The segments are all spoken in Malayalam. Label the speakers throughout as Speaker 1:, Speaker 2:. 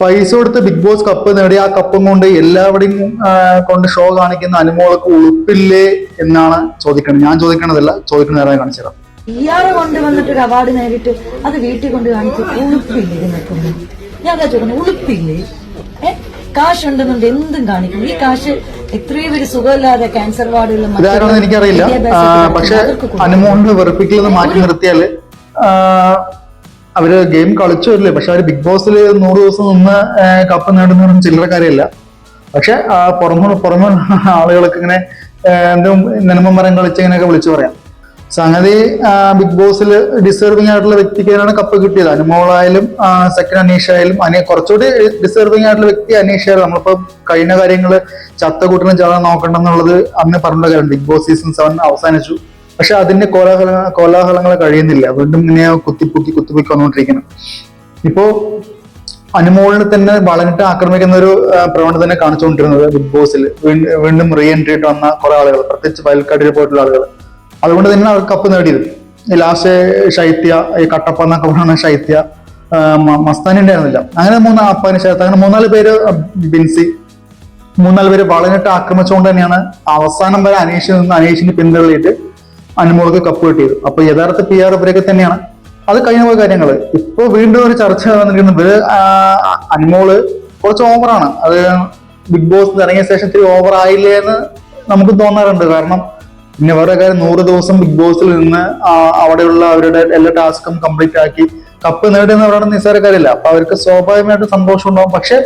Speaker 1: പൈസ കൊടുത്ത് ബിഗ് ബോസ് കപ്പ് നേടി. ആ കപ്പും കൊണ്ട് എല്ലാവരുടെയും ആ, കൊണ്ട് ഷോ കാണിക്കുന്ന അനുമോൾക്ക് ഉളുപ്പില്ലേ എന്നാണ് ചോദിക്കുന്നത് ഞാൻ ചോദിക്കണതല്ല ചോദിക്കുന്ന നേരം കാണിച്ചു തരാം
Speaker 2: ഇയാളെ കൊണ്ടുവന്നിട്ട് ഒരു അവാർഡ് നേടിയിട്ട് അത് വീട്ടിൽ കൊണ്ട് കാണിച്ച് ഉളുപ്പില്ലേ ഇതിനൊക്കെ ഞാൻ അതാ ചോദിക്കുന്നത് ഉളുപ്പില്ലേ? കാശ് ഉണ്ടെന്നുണ്ട് എന്തും കാണിക്കും. ഈ കാശ് എത്രയോ പേര് സുഖമില്ലാതെ ക്യാൻസർ വാർഡുകളിലും
Speaker 1: എനിക്കറിയില്ല. പക്ഷെ
Speaker 2: അനുമോണ്ട്
Speaker 1: വെറുപ്പിക്കുന്നത് വെറുപ്പിക്കലെന്ന് മാറ്റി നിർത്തിയാൽ ആ, അവർ ഗെയിം കളിച്ചു വരില്ലേ? പക്ഷെ അവർ ബിഗ് ബോസിൽ നൂറ് ദിവസം നിന്ന് കപ്പ് നേടുന്ന കാര്യമല്ല. പക്ഷെ പുറമെ പുറമെ ആളുകൾക്ക് ഇങ്ങനെ എന്തും നിലമം മരം കളിച്ച് ഇങ്ങനെയൊക്കെ വിളിച്ചു പറയാം. സംഗതി ബിഗ് ബോസിൽ ഡിസേർവിംഗ് ആയിട്ടുള്ള വ്യക്തിക്കാണ് കപ്പ് കിട്ടിയത്. അനുമോളായാലും സെക്കൻഡ് അനീഷ് ആയാലും അനി കുറച്ചുകൂടി ഡിസേർവിംഗ് ആയിട്ടുള്ള വ്യക്തി അനീഷ് ആയാലും നമ്മളിപ്പോ കഴിഞ്ഞ കാര്യങ്ങൾ ചത്ത കൂട്ടിനും ചാടാൻ നോക്കണ്ടെന്നുള്ളത് അന്ന് പറഞ്ഞ കാര്യം. ബിഗ് ബോസ് സീസൺ സെവൻ അവസാനിച്ചു. പക്ഷെ അതിന്റെ കോലാഹല കോലാഹലങ്ങൾ കഴിയുന്നില്ല. വീണ്ടും ഇങ്ങനെ കുത്തിപ്പൊക്കി കുത്തിപ്പൊക്കി വന്നുകൊണ്ടിരിക്കണം ഇപ്പോ അനുമോളിനെ തന്നെ വളഞ്ഞിട്ട് ആക്രമിക്കുന്ന ഒരു പ്രവണത തന്നെ കാണിച്ചുകൊണ്ടിരുന്നത് ബിഗ് ബോസിൽ വീണ്ടും റീ എൻട്രി ആയിട്ട് വന്ന കുറെ ആളുകൾ പ്രത്യേകിച്ച് വയൽക്കാട്ടിൽ പോയിട്ടുള്ള ആളുകൾ അതുകൊണ്ട് തന്നെ അവർ കപ്പ് നേടിയത്. ലാസ്റ്റ് ശൈത്യ ഈ കട്ടപ്പ എന്നൊക്കെ പറയുന്ന ശൈത്യ മസ്താനി ഉണ്ടായിരുന്നില്ല. അങ്ങനെ മൂന്ന് അപ്പാനി ശൈത്യ അങ്ങനെ മൂന്നാൽ പേര് ബിൻസി. മൂന്നാൽ പേര് വളഞ്ഞിട്ട് ആക്രമിച്ചുകൊണ്ട് തന്നെയാണ് അവസാനം വരെ അനീഷിൽ നിന്ന് അനീഷിന് പിന്തള്ളിയിട്ട് അനുമോൾക്ക് കപ്പ് കിട്ടിയത്. അപ്പൊ യഥാർത്ഥ പി ആർ ഇവരൊക്കെ തന്നെയാണ്. അത് കഴിഞ്ഞ പോയ കാര്യങ്ങൾ ഇപ്പൊ വീണ്ടും ഒരു ചർച്ച വന്നിരിക്കുന്നത് ഇവർ അനുമോൾ കുറച്ച് ഓവറാണ് അത് ബിഗ് ബോസ് ഇറങ്ങിയ ശേഷം ഇത്തിരി ഓവർ ആയില്ലേ എന്ന് നമുക്ക് തോന്നാറുണ്ട്. കാരണം പിന്നെ വേറെ കാര്യം നൂറ് ദിവസം ബിഗ് ബോസിൽ നിന്ന് അവിടെയുള്ള അവരുടെ എല്ലാ ടാസ്കും കംപ്ലീറ്റ് ആക്കി കപ്പ് നേടുന്ന പറയുന്നത് നിസ്സാരക്കാരില്ല അപ്പൊ അവർക്ക് സ്വാഭാവികമായിട്ട് സന്തോഷം ഉണ്ടാവും. പക്ഷെ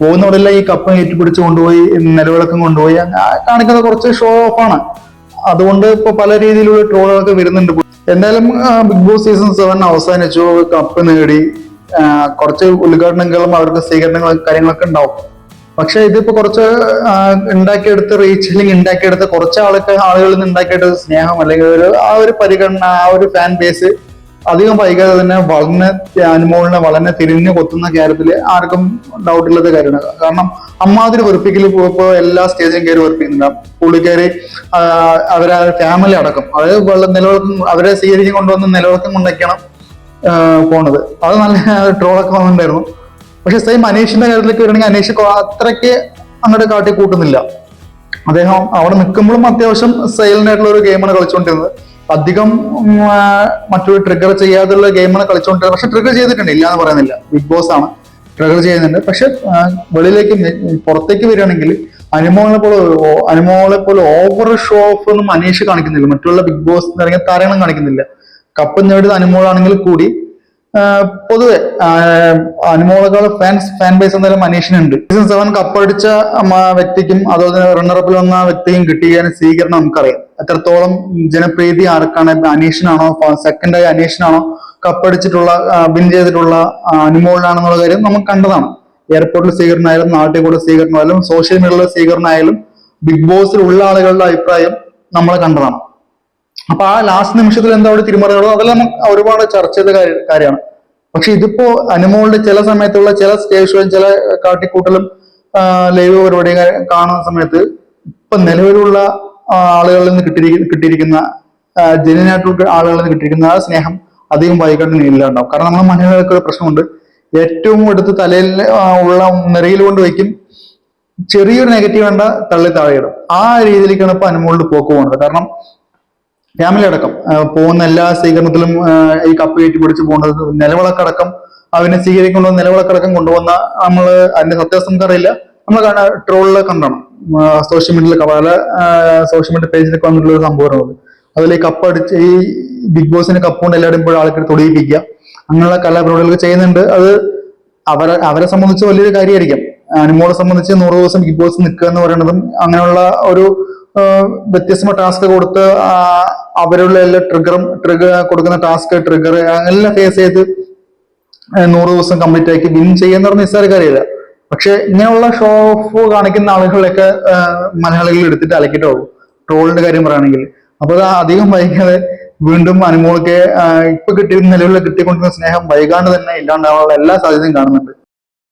Speaker 1: പോകുന്നവിടെല്ലാം ഈ കപ്പ് ഏറ്റുപിടിച്ച് കൊണ്ടുപോയി നിലവിളക്കം കൊണ്ടുപോയി കാണിക്കുന്ന കുറച്ച് ഷോ ഓഫ് ആണ്. അതുകൊണ്ട് ഇപ്പൊ പല രീതിയിലുള്ള ട്രോളുകളൊക്കെ വരുന്നുണ്ട്. എന്തായാലും ബിഗ് ബോസ് സീസൺ സെവൻ അവസാനിച്ചു. കപ്പ് നേടി. കുറച്ച് ഉദ്ഘാടനങ്ങളും അവർക്ക് സ്വീകരണങ്ങളും കാര്യങ്ങളൊക്കെ ഉണ്ടാവും. പക്ഷെ ഇതിപ്പോ കുറച്ച് ഉണ്ടാക്കിയെടുത്ത് റീച്ച് അല്ലെങ്കിൽ ഉണ്ടാക്കിയെടുത്ത കുറച്ച് ആൾക്ക് ആളുകളിൽ നിന്ന് ഉണ്ടാക്കിയെടുത്ത സ്നേഹം അല്ലെങ്കിൽ ഒരു ആ ഒരു പരിഗണന ആ ഒരു ഫാൻ ബേസ് അധികം വൈകാതെ തന്നെ വളർന്ന് അനുമോളിനെ വളരെ തിരിഞ്ഞു കൊത്തുന്ന കാര്യത്തിൽ ആർക്കും ഡൗട്ട് ഇല്ലാത്ത കാര്യമാണ്. കാരണം അമ്മാതിരി വെറുപ്പിക്കൽ ഇപ്പോൾ എല്ലാ സ്റ്റേജിലും കയറി വെറുപ്പിക്കുന്നില്ല പുള്ളിക്കാരി അവരെ ഫാമിലി അടക്കം. വെള്ളം നിലവിളക്കം അവരെ സ്വീകരിച്ച് കൊണ്ടുവന്ന് നിലവിളക്കം കൊണ്ടൊക്കെയാണ് പോണത്. അത് നല്ല ട്രോളൊക്കെ വന്നിട്ടുണ്ടായിരുന്നു. പക്ഷെ സെയിം അനീഷിന്റെ കാര്യത്തിലേക്ക് വരികയാണെങ്കിൽ അനീഷ് അത്രയ്ക്ക് അങ്ങോട്ട് കാട്ടി കൂട്ടുന്നില്ല അദ്ദേഹം അവിടെ നിൽക്കുമ്പോഴും അത്യാവശ്യം സൈലന്റ് ആയിട്ടുള്ള ഒരു ഗെയിമാണ് കളിച്ചുകൊണ്ടിരുന്നത്. അധികം മറ്റൊരു ട്രിഗർ ചെയ്യാതുള്ള ഗെയിമാണ് കളിച്ചുകൊണ്ടിരുന്നത് പക്ഷെ ട്രിഗർ ചെയ്തിട്ടുണ്ട് ഇല്ല എന്ന് പറയുന്നില്ല. ബിഗ് ബോസ് ആണ്. ട്രിഗർ ചെയ്യുന്നുണ്ട്. പക്ഷെ വെളിയിലേക്ക് പുറത്തേക്ക് വരികയാണെങ്കിൽ അനുമോളെ പോലെ അനുമോളെ പോലെ ഓവർ ഷോ ഓഫ് ഒന്നും അനീഷ് കാണിക്കുന്നില്ല. മറ്റുള്ള ബിഗ് ബോസ് പറയുന്ന താരങ്ങളും കാണിക്കുന്നില്ല. കപ്പ് നേടുന്ന അനുമോളാണെങ്കിൽ കൂടി പൊതുവെ അനുമോളകൾ ഫാൻസ് ഫാൻ ബേസ് എന്തായാലും അനീഷിനുണ്ട്. സീസൺ സെവൻ കപ്പടിച്ച വ്യക്തിക്കും അതുപോലെ തന്നെ റണ്ണറപ്പിൽ വന്ന വ്യക്തിയും കിട്ടിയ സ്വീകരണം നമുക്കറിയാം. എത്രത്തോളം ജനപ്രീതി ആർക്കാണ് അനീഷിനാണോ സെക്കൻഡായി അനീഷിനാണോ കപ്പടിച്ചിട്ടുള്ള വിൻ ചെയ്തിട്ടുള്ള അനുമോളിനാണെന്നുള്ള കാര്യം നമുക്ക് കണ്ടതാണ്. എയർപോർട്ടിൽ സ്വീകരണമായാലും നാട്ടിൽ കൂടെ സ്വീകരണമായാലും സോഷ്യൽ മീഡിയയിലെ സ്വീകരണമായാലും ബിഗ് ബോസിലുള്ള ആളുകളുടെ അഭിപ്രായം നമ്മൾ കണ്ടതാണ്. അപ്പൊ ആ ലാസ്റ്റ് നിമിഷത്തിൽ എന്താ അവിടെ തിരുമറികളോ അതെല്ലാം ഒരുപാട് ചർച്ച ചെയ്ത കാര്യമാണ്. പക്ഷെ ഇതിപ്പോ അനുമോളുടെ ചില സമയത്തുള്ള ചില സ്റ്റേജ് ഷോയും ചില കാട്ടിക്കൂട്ടലും ലൈവ് പരിപാടിയും കാണുന്ന സമയത്ത് ഇപ്പൊ നിലവിലുള്ള ആളുകളിൽ നിന്ന് കിട്ടിയിരിക്കുന്ന കിട്ടിയിരിക്കുന്ന ജനുവിനായിട്ടുള്ള ആളുകളിൽ നിന്ന് കിട്ടിയിരിക്കുന്ന ആ സ്നേഹം അധികം വൈകാട്ട് ഇല്ലാണ്ടാവും കാരണം നമ്മുടെ മനുഷ്യർക്ക് ഒരു പ്രശ്നമുണ്ട്. ഏറ്റവും എടുത്ത് തലയിൽ ഉള്ള നിറയിൽ കൊണ്ട് വയ്ക്കും. ചെറിയൊരു നെഗറ്റീവ് വേണ്ട തള്ളി താഴെയിടും. ആ രീതിയിലേക്കാണ് ഇപ്പൊ അനുമോളിൽ പോക്ക് പോകുന്നത്. കാരണം ഫാമിലി അടക്കം. പോകുന്ന എല്ലാ സ്വീകരണത്തിലും ഈ കപ്പ് കയറ്റി പിടിച്ച് പോകുന്നത് നിലവിളക്കടക്കം. അവനെ സ്വീകരിക്കുന്ന നിലവിളക്കടക്കം കൊണ്ടുവന്ന നമ്മൾ അതിന്റെ സത്യാവസ്ഥ നമുക്കറിയില്ല. നമ്മൾ ട്രോളിൽ കണ്ടാണ്. സോഷ്യൽ മീഡിയയിൽ പല സോഷ്യൽ മീഡിയ പേജിലൊക്കെ വന്നിട്ടുള്ള ഒരു സംഭവമാണ് അതിൽ ഈ കപ്പ് അടിച്ച് ഈ ബിഗ് ബോസിന് കപ്പ് കൊണ്ട് എല്ലാവരും ഇപ്പോൾ ആൾക്കാർ തൊടിയിപ്പിക്കുക അങ്ങനെയുള്ള കലാപരിപാടികളൊക്കെ ചെയ്യുന്നുണ്ട്. അത് അവരെ അവരെ സംബന്ധിച്ച് വലിയൊരു കാര്യമായിരിക്കും. അനുമോളെ സംബന്ധിച്ച് നൂറ് ദിവസം ബിഗ് ബോസ് നിൽക്കുക എന്ന് പറയുന്നതും അങ്ങനെയുള്ള ഒരു വ്യത്യസ്തമായ ടാസ്ക് കൊടുത്ത് അവരുള്ള എല്ലാ ട്രിഗറും ട്രിഗർ കൊടുക്കുന്ന ടാസ്ക് ട്രിഗർ എല്ലാം ഫേസ് ചെയ്ത് നൂറ് ദിവസം കംപ്ലീറ്റ് ആക്കി വിൻ ചെയ്യുന്ന പറഞ്ഞ നിസ്സാര കാര്യമില്ല പക്ഷെ ഇങ്ങനെയുള്ള ഷോ ഓഫ് കാണിക്കുന്ന ആളുകളൊക്കെ മലയാളികൾ എടുത്തിട്ട് അലക്കിട്ടുള്ളൂ ട്രോളിന്റെ കാര്യം പറയുകയാണെങ്കിൽ. അപ്പൊ അത് അധികം വൈകാതെ വീണ്ടും അനുമോൾക്ക് ഇപ്പൊ കിട്ടിയ നിലവിൽ കിട്ടിക്കൊണ്ടിരുന്ന സ്നേഹം വൈകാണ്ട് തന്നെ ഇല്ലാണ്ടാവാനുള്ള എല്ലാ സാധ്യതയും കാണുന്നുണ്ട്.